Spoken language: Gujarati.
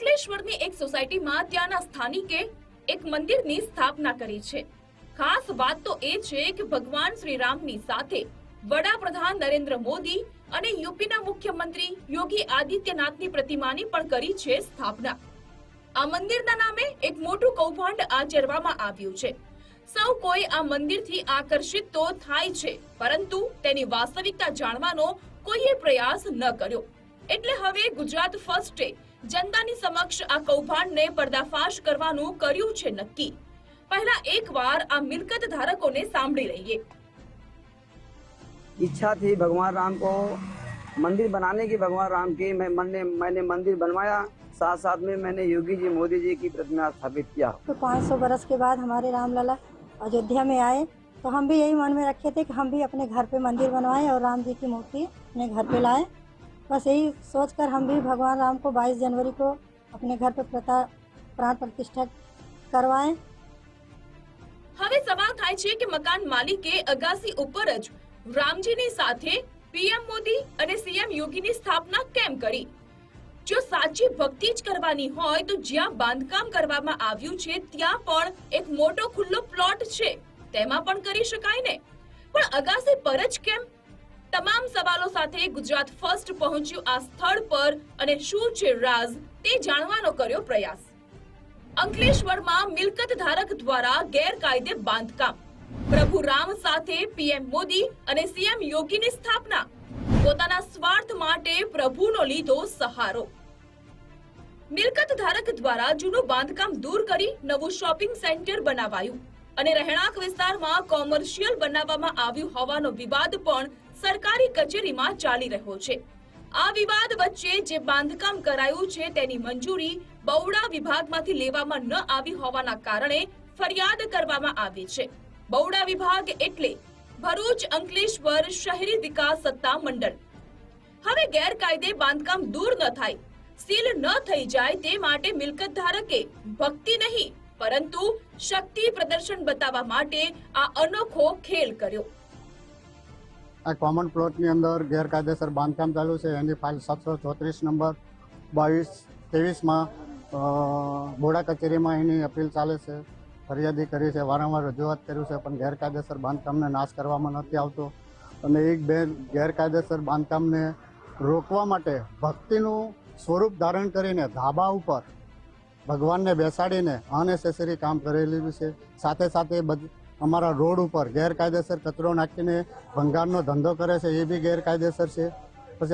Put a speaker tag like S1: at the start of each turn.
S1: અંકલેશ્વરની એક સોસાયટીમાં ત્યાંના સ્થાનિકે એક મંદિરની સ્થાપના કરી છે. ખાસ વાત તો એ છે કે ભગવાન શ્રી રામની સાથે વડાપ્રધાન નરેન્દ્ર મોદી અને યુપીના મુખ્યમંત્રી યોગી આદિત્યનાથની પ્રતિમાની પણ કરી છે સ્થાપના. આ મંદિરના નામે એક મોટું કૌભાંડ આચરવામાં આવ્યું છે. સૌ કોઈ આ મંદિરથી આકર્ષિત તો થાય છે, પરંતુ તેની વાસ્તવિકતા જાણવાનો કોઈએ પ્રયાસ ન કર્યો. એટલે હવે ગુજરાત ફર્સ્ટે જનતાની સમક્ષ આ કૌભાંડને પર્દાફાશ કરવાનું કર્યું છે નક્કી પહેલા એકવાર આ મિલકત ધારકોને સાંભળી લઈએ
S2: इच्छा थी भगवान राम को मंदिर बनाने की भगवान राम की मैं मैंने मैंने मंदिर बनवाया साथ साथ में मैंने योगी जी मोदी जी की प्रतिमा स्थापित किया
S3: तो 500 बरस के बाद हमारे रामलला अयोध्या में आए तो हम भी यही मन में रखे थे कि हम भी अपने घर पे मंदिर बनवाएं और राम जी की मूर्ति अपने घर पे लाएं बस यही सोचकर हम भी भगवान राम को 22 जनवरी को अपने घर पे प्रता प्राण प्रतिष्ठा करवाएं
S1: હવે સવાલ થાય છે કે મકાન માલિકે અગાસી ઉપર જ રામજીની સાથે પીએમ મોદી અને સીએમ યોગીની સ્થાપના કેમ કરી જો સાચી ભક્તિ જ કરવાની હોય તો જ્યાં બાંધકામ કરવામાં આવ્યું છે ત્યાં પણ એક મોટો ખુલ્લો પ્લોટ છે તેમાં પણ કરી શકાય ને પણ અગાસી પર જ કેમ તમામ સવાલો સાથે ગુજરાત ફર્સ્ટ પહોંચ્યું આ સ્થળ પર અને શું છે રાઝ તે જાણવાનો કર્યો પ્રયાસ. અંકલેશ્વરમાં મિલકત ધારક દ્વારા ગેરકાયદે બાંધકામ. પ્રભુ રામ સાથે પીએમ મોદી અને સીએમ યોગીની સ્થાપના. પોતાના સ્વાર્થ માટે પ્રભુનો લીધો સહારો. મિલકત ધારક દ્વારા જૂનું બાંધકામ દૂર કરી નવું શોપિંગ સેન્ટર બનાવાયું. અને રહેણાંક વિસ્તારમાં કોમર્શિયલ બનાવવામાં આવ્યું હોવાનો વિવાદ પણ સરકારી કચેરીમાં ચાલી રહ્યો છે. આ વિવાદ વચ્ચે જે બાંધકામ કરાયું છે તેની મંજૂરી બૌડા વિભાગમાંથી લેવામાં ન આવી હોવાના કારણે ફરિયાદ કરવામાં આવી છે. બૌડા વિભાગ એટલે ભરૂચ, અંકલેશ્વર શહેરી વિકાસ સત્તા મંડળ. હવે ગેરકાયદે બાંધકામ દૂર ન થાય, સીલ ન થઈ જાય તે માટે મિલકત ધારકે ભક્તિ નહીં, પરંતુ શક્તિ પ્રદર્શન બતાવવા માટે આ અનોખો ખેલ કર્યો.
S4: આ કોમન પ્લોટની અંદર ગેરકાયદેસર બાંધકામ ચાલુ છે. એની ફાઇલ સાતસો ચોત્રીસ નંબર બાવીસ ત્રેવીસમાં બોડા કચેરીમાં એની અપીલ ચાલે છે. ફરિયાદી કરી છે, વારંવાર રજૂઆત કર્યું છે, પણ ગેરકાયદેસર બાંધકામને નાશ કરવામાં નથી આવતો. અને એક બે ગેરકાયદેસર બાંધકામને રોકવા માટે ભક્તિનું સ્વરૂપ ધારણ કરીને ધાબા ઉપર ભગવાનને બેસાડીને અનનેસેસરી કામ કરેલું છે. સાથે સાથે અમારા રોડ ઉપર ગેરકાયદેસર કચરો નાખીને ભંગારનો ધંધો કરે છે એ બી ગેરકાયદેસર છે.